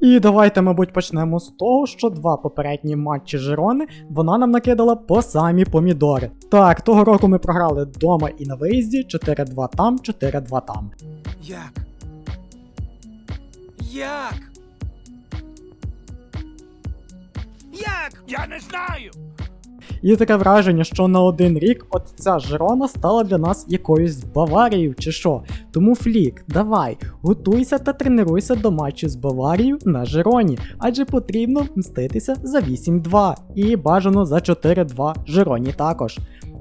І давайте, мабуть, почнемо з того, що два попередні матчі Жирони вона нам накидала по самі помідори. Так, того року ми програли вдома і на виїзді 4-2 там, 4-2 там. Як? Як? Як? Я не знаю. І таке враження, що на один рік от ця Жирона стала для нас якоюсь Баварією чи що. Тому Флік, давай, готуйся та тренуйся до матчу з Баварією на Жироні, адже потрібно мститися за 8-2 і бажано за 4-2 Жироні також.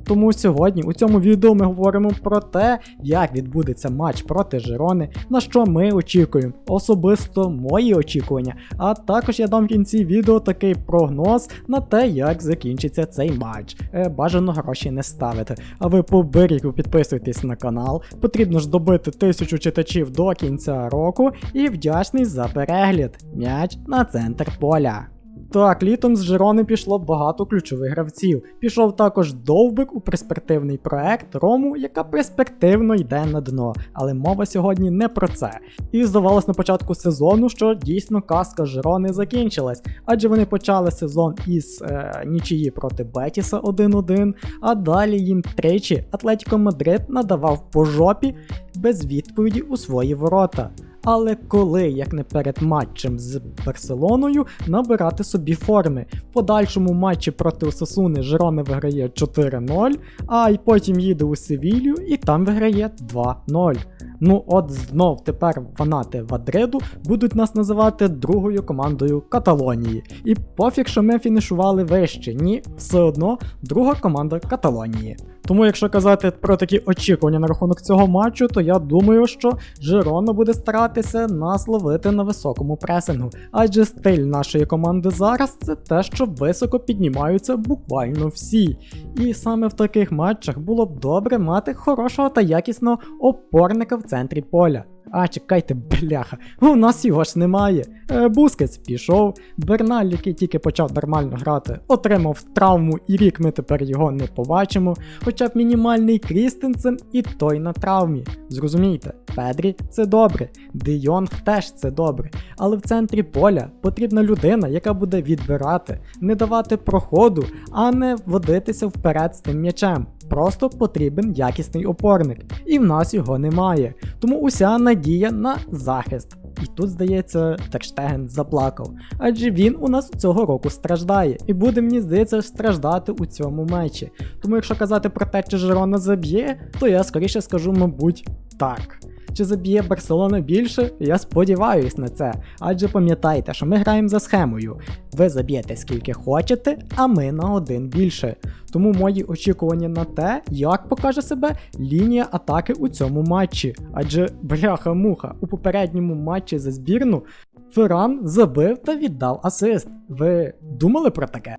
Тому сьогодні у цьому відео ми говоримо про те, як відбудеться матч проти Жирони, на що ми очікуємо, особисто мої очікування. А також я дам в кінці відео такий прогноз на те, як закінчиться цей матч. Е, бажано гроші не ставити. А ви по берегу підписуйтесь на канал. Потрібно ж добити тисячу читачів до кінця року і вдячний за перегляд. М'яч на центр поля. Так, літом з Жирони пішло багато ключових гравців. Пішов також довбик у перспективний проект Рому, яка перспективно йде на дно. Але мова сьогодні не про це. І здавалось на початку сезону, що дійсно казка Жирони закінчилась, адже вони почали сезон із е, нічиї проти Бетіса 1-1, а далі їм тричі Атлетіко Мадрид надавав по жопі без відповіді у свої ворота. Але коли, як не перед матчем з Барселоною, набирати собі форми. В подальшому матчі проти Осасуни Жероне виграє 4-0, а й потім їде у Севілью і там виграє 2-0. Ну от знов тепер фанати Мадриду будуть нас називати другою командою Каталонії. І пофіг, що ми фінішували вище, ні, все одно друга команда Каталонії. Тому, якщо казати про такі очікування на рахунок цього матчу, то я думаю, що Жирона буде старатися нас ловити на високому пресингу, адже стиль нашої команди зараз це те, що високо піднімаються буквально всі. І саме в таких матчах було б добре мати хорошого та якісного опорника в центрі поля. А, чекайте, бляха, у нас його ж немає. Е, Бускетс пішов, Берналь, який тільки почав нормально грати, отримав травму, і рік ми тепер його не побачимо. Хоча б мінімальний Крістенсен і той на травмі. Зрозумійте, Педрі це добре, Де Йонг теж це добре. Але в центрі поля потрібна людина, яка буде відбирати, не давати проходу, а не водитися вперед з тим м'ячем. Просто потрібен якісний опорник, і в нас його немає. Тому уся надія на захист. І тут, здається, Терштеген заплакав, адже він у нас цього року страждає, і буде, мені здається, страждати у цьому матчі. Тому якщо казати про те, чи Жерона заб'є, то я скоріше скажу, мабуть, так. Чи заб'є Барселона більше? Я сподіваюсь на це. Адже пам'ятайте, що ми граємо за схемою. Ви заб'єте скільки хочете, а ми на один більше. Тому мої очікування на те, як покаже себе лінія атаки у цьому матчі. Адже бляха-муха, у попередньому матчі за збірну Ферран забив та віддав асист. Ви думали про таке?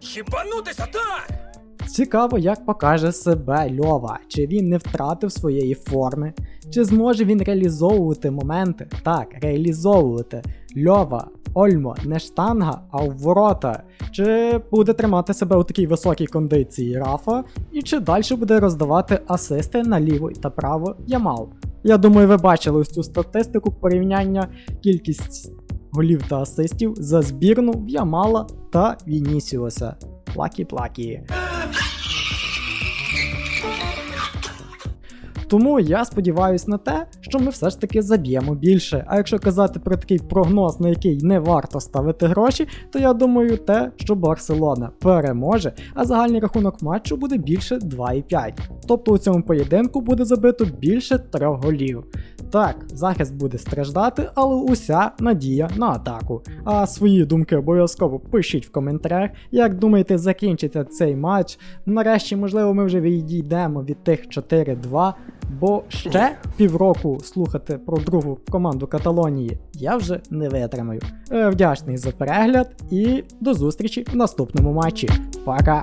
Хібанутися так! Цікаво, як покаже себе Льова, чи він не втратив своєї форми, чи зможе він реалізовувати моменти. Так, реалізовувати. Льова, Ольмо, не штанга, а в ворота. Чи буде тримати себе у такій високій кондиції Рафа, і чи далі буде роздавати асисти на ліво та право Ямал. Я думаю, ви бачили ось цю статистику порівняння кількість голів та асистів за збірну в Ямала та Вінісіуса. Плакі-плакі. Тому я сподіваюся на те, що ми все ж таки заб'ємо більше. А якщо казати про такий прогноз, на який не варто ставити гроші, то я думаю те, що Барселона переможе, а загальний рахунок матчу буде більше 2,5. Тобто у цьому поєдинку буде забито більше трьох голів. Так, захист буде страждати, але уся надія на атаку. А свої думки обов'язково пишіть в коментарях, як думаєте, закінчиться цей матч. Нарешті, можливо, ми вже відійдемо від тих 4-2. Бо ще півроку слухати про другу команду Каталонії я вже не витримаю. Е, Вдячний за перегляд і до зустрічі в наступному матчі. Пока!